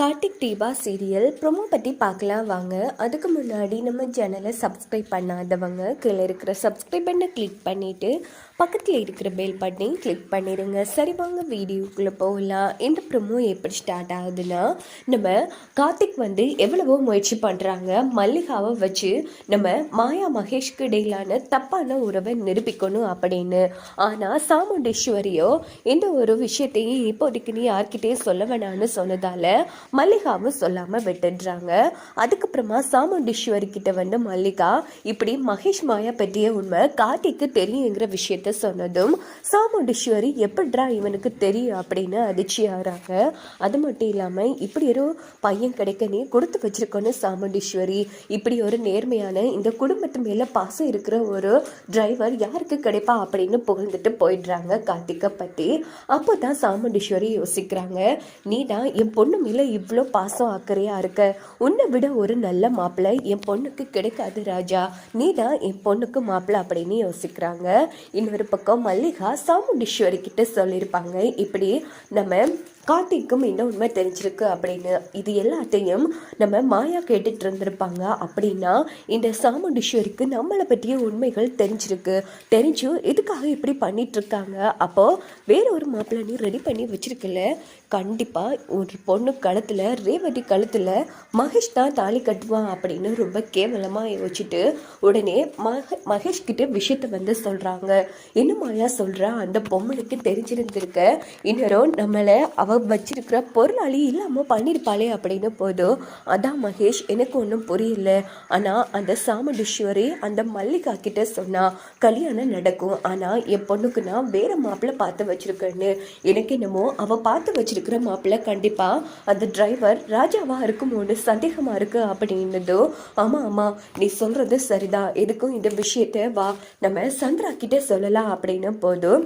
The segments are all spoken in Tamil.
கார்த்திக் தீபா சீரியல் ப்ரொமோ பற்றி பார்க்கலாம் வாங்க. அதுக்கு முன்னாடி நம்ம சேனலை சப்ஸ்கிரைப் பண்ணாதவங்க கீழே இருக்கிற சப்ஸ்கிரைப் பண்ணை கிளிக் பண்ணிவிட்டு பக்கத்தில் இருக்கிற பெல் பட்டனையும் கிளிக் பண்ணிடுங்க சரி வாங்க வீடியோக்குள்ளே போகலாம். இந்த ப்ரொமோ எப்படி ஸ்டார்ட் ஆகுதுன்னா நம்ம கார்த்திக் வந்து எவ்வளவோ முயற்சி பண்ணுறாங்க மல்லிகாவை வச்சு நம்ம மாயா மகேஷ்க்கு இடையிலான தப்பான உறவை நிரூபிக்கணும் அப்படின்னு. ஆனால் சாமுண்டேஸ்வரியோ எந்த ஒரு விஷயத்தையும் இப்போதைக்கு நீ யார்கிட்டயும் சொல்ல வேணான்னு சொன்னதால் மல்லிகாவும் சொல்லாமல் விட்டுடுறாங்க அதுக்கப்புறமா சாமுண்டீஸ்வரி கிட்ட வந்து மல்லிகா இப்படி மகேஷ் மாயா பற்றிய உண்மை கார்த்திக்கு தெரியுங்கிற விஷயத்த சொன்னதும் சாமுண்டீஸ்வரி எப்படிரா இவனுக்கு தெரியும் அப்படின்னு அதிர்ச்சி ஆகிறாங்க அது மட்டும் இல்லாமல் இப்படி ஒரு பையன் கிடைக்க நீ கொடுத்து வச்சிருக்கோன்னு சாமுண்டீஸ்வரி இப்படி ஒரு நேர்மையான இந்த குடும்பத்து மேலே பாசம் இருக்கிற ஒரு டிரைவர் யாருக்கு கிடைப்பா அப்படின்னு புகழ்ந்துட்டு போயிடுறாங்க கார்த்திகை பற்றி அப்போ தான் சாமுண்டீஸ்வரி யோசிக்கிறாங்க நீ தான் என் பொண்ணு மேலே இவ்வளோ பாசம் அக்கறையாக இருக்க? உன்னை விட ஒரு நல்ல மாப்பிள்ளை என் பொண்ணுக்கு கிடைக்காது ராஜா. நீ தான் என் பொண்ணுக்கு மாப்பிள்ளை அப்படின்னு யோசிக்கிறாங்க. இன்னொரு பக்கம் மல்லிகா சாமுண்டீஸ்வரி கிட்ட சொல்லியிருப்பாங்க. இப்படி நம்ம கார்த்திக்கும் இந்த உண்மை தெரிஞ்சிருக்கு அப்படின்னு. இது எல்லாத்தையும் நம்ம மாயா கேட்டுட்டு இருந்திருப்பாங்க. அப்படின்னா இந்த சாமுண்டீஸ்வரிக்கு நம்மளை பற்றிய உண்மைகள் தெரிஞ்சிருக்கு. தெரிஞ்சும் எதுக்காக இப்படி பண்ணிட்டு இருக்காங்க? அப்போ வேற ஒரு மாப்பிள்ளை நீ ரெடி பண்ணி வச்சிருக்கல? கண்டிப்பாக ஒரு பொண்ணு படத்தில் ரேவதி கழுத்தில் மகேஷ் தான் தாலி கட்டுவான் அப்படின்னு ரொம்ப கேவலமாக யோசிச்சுட்டு உடனே மக மகேஷ் கிட்ட விஷயத்த வந்து சொல்கிறாங்க என்ன மாயா சொல்கிறா அந்த பொம்மனுக்கு தெரிஞ்சிருந்திருக்க. இன்னொரு நம்மளை அவ வச்சிருக்கிற பொருளாளி இல்லாமல் பண்ணியிருப்பாளே அப்படின்னு போதும். அதான் மகேஷ் எனக்கு ஒன்றும் புரியல. ஆனால் அந்த சாமுண்டீஸ்வரி அந்த மல்லிகா கிட்ட சொன்னா கல்யாணம் நடக்கும். ஆனால் என் பொண்ணுக்கு நான் வேற மாப்பிள்ளை பார்த்து வச்சிருக்கேன்னு. எனக்கு என்னமோ அவள் பார்த்து வச்சிருக்கிற மாப்பிள்ளை கண்டிப்பாக அந்த டிரைவர் ராஜாவா இருக்குமோன்னு சந்தேகமாக இருக்கு அப்படின்னதோ ஆமாம் ஆமாம் நீ சொல்கிறது சரிதான். எதுக்கும் இந்த விஷயத்த வா நம்ம சந்திரா கிட்ட சொல்லலாம். அப்படின்னு போதும்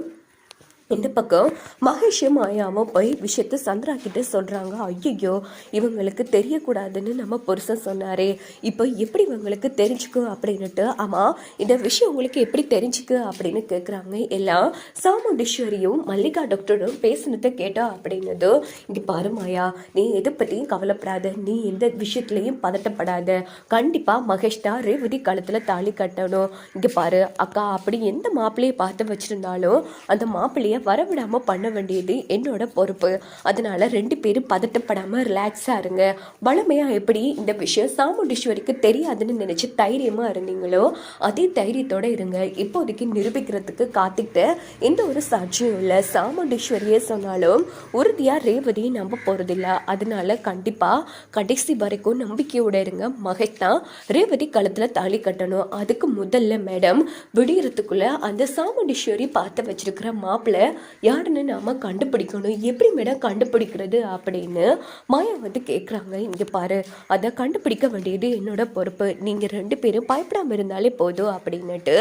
இந்த பக்கம் மகேஷும் மாயாவும் போய் விஷயத்த சந்திரா கிட்ட சொல்றாங்க. ஐயோ இவங்களுக்கு தெரியக்கூடாதுன்னு நம்ம புருஷன் சொன்னாரே. இப்போ எப்படி இவங்களுக்கு தெரிஞ்சுக்கும் அப்படின்னுட்டு ஆமா இந்த விஷயம் உங்களுக்கு எப்படி தெரிஞ்சுக்கு அப்படின்னு கேட்குறாங்க எல்லாம் சாமுண்டீஸ்வரியும் மல்லிகா டாக்டரும் பேசினதை கேட்டா அப்படின்னதோ இங்க பாரு மாயா நீ எதை பற்றியும் கவலைப்படாத. நீ எந்த விஷயத்துலையும் பதட்டப்படாத. கண்டிப்பா மகேஷ் தான் ரேவதி காலத்துல தாலி கட்டணும். இங்க பாரு அக்கா அப்படி எந்த மாப்பிள்ளையை பார்த்து வச்சிருந்தாலும் அந்த மாப்பிள்ளைய வரவிடாம பண்ண வேண்டியது என்னோட பொறுப்பு. அதனால ரெண்டு பேரும் பதட்டப்படாமல் ரிலாக்ஸாக இருங்க. வளமையாக எப்படி இந்த விஷயம் சாமுண்டீஸ்வரிக்கு தெரியாதுன்னு நினச்சி தைரியமாக இருந்தீங்களோ அதே தைரியத்தோட இருங்க. இப்போதைக்கு நிரூபிக்கிறதுக்கு காத்துக்கிட்டு எந்த ஒரு சாட்சியும் இல்லை. சாமுண்டீஸ்வரியே சொன்னாலும் உறுதியாக ரேவதியை நம்ப போகிறதில்ல அதனால கண்டிப்பாக கடைசி வரைக்கும் நம்பிக்கையோடு இருங்க. மகேஷ் தான் ரேவதி களத்தில் தாலி கட்டணும். அதுக்கு முதல்ல மேடம் விடியறதுக்குள்ளே அந்த சாமுண்டீஸ்வரி பார்த்து வச்சிருக்கிற மாப்பிள்ளை யாருன்னு நாம் கண்டுபிடிக்கணும்? எப்படி மேடம் கண்டுபிடிக்கிறது அப்படின்னு மாயா வந்து கேட்குறாங்க இங்கே பாரு அதை கண்டுபிடிக்க வேண்டியது என்னோட பொறுப்பு. நீங்கள் ரெண்டு பேரும் பயப்படாமல் இருந்தாலே போதும் அப்படின்னுட்டு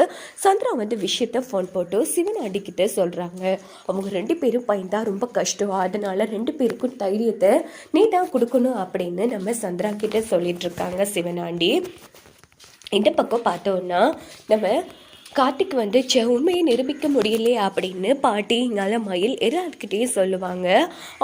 சந்திரா வந்து விஷயத்த ஃபோன் போட்டு சிவன் அடிக்கிட்ட சொல்கிறாங்க அவங்க ரெண்டு பேரும் பயந்தா ரொம்ப கஷ்டம். அதனால் ரெண்டு பேருக்கும் தைரியத்தை நீ தான் கொடுக்கணும் அப்படின்னு நம்ம சந்திரா கிட்ட சொல்லிட்டு இருக்காங்க சிவனாண்டி. இந்த பக்கம் பார்த்தோன்னா நம்ம கார்த்திக் வந்து சே உண்மையை நிரூபிக்க முடியலையே அப்படின்னு பாட்டி இங்கால மயில் எல்லாருக்கிட்டேயும் சொல்லுவாங்க.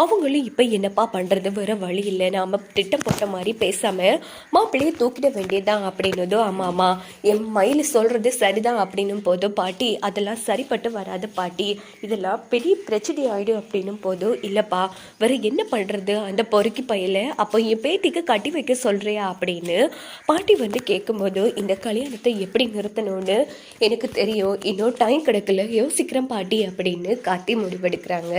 அவங்களும் இப்போ என்னப்பா பண்ணுறது வேறு வழி இல்லை. நாம் திட்டம் போட்ட மாதிரி பேசாமல் மாப்பிள்ளையை தூக்கிட வேண்டியதுதான் அப்படின்னதும் ஆமாம் ஆமாம் என் மயில் சொல்கிறது சரிதான் அப்படின்னும் போதும் பாட்டி அதெல்லாம் சரிப்பட்டு வராது பாட்டி. இதெல்லாம் பெரிய பிரச்சனை ஆகிடும் அப்படின்னும் போதும் இல்லைப்பா. வேறு என்ன பண்ணுறது அந்த பொறுக்கி பையில அப்போ என் பேத்திக்கு கட்டி வைக்க சொல்கிறியா அப்படின்னு பாட்டி வந்து கேட்கும்போது இந்த கல்யாணத்தை எப்படி நிறுத்தணும்னு எனக்கு தெரியும் இன்னும் டைம் கிடைக்கல யோசிக்கிறேன் பாட்டி அப்படின்னு காட்டி முடிவெடுக்கிறாங்க.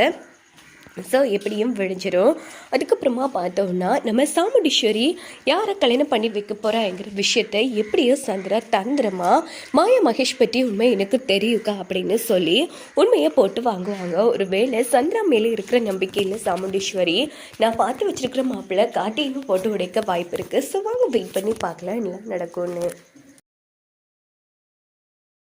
ஸோ எப்படியும் விழிஞ்சிரும். அதுக்கப்புறமா பார்த்தோம்னா நம்ம சாமுண்டீஸ்வரி யாரை கல்யாணம் பண்ணி வைக்க போகிறாங்கிற விஷயத்த எப்படியோ சந்திரா தந்திரமா மாயா மகேஷ் பற்றி உண்மை எனக்கு தெரியுக்கா அப்படின்னு சொல்லி உண்மையை போட்டு வாங்குவாங்க. ஒரு வேளை சந்திரா மேலே இருக்கிற நம்பிக்கையில் சாமுண்டீஸ்வரி நான் பார்த்து வச்சிருக்கிற மாப்பிள்ளை காட்டியும் போட்டு உடைக்க வாய்ப்பு இருக்குது ஸோ வாங்க வெயிட் பண்ணி பார்க்கலாம் என்ன நடக்கும்னு.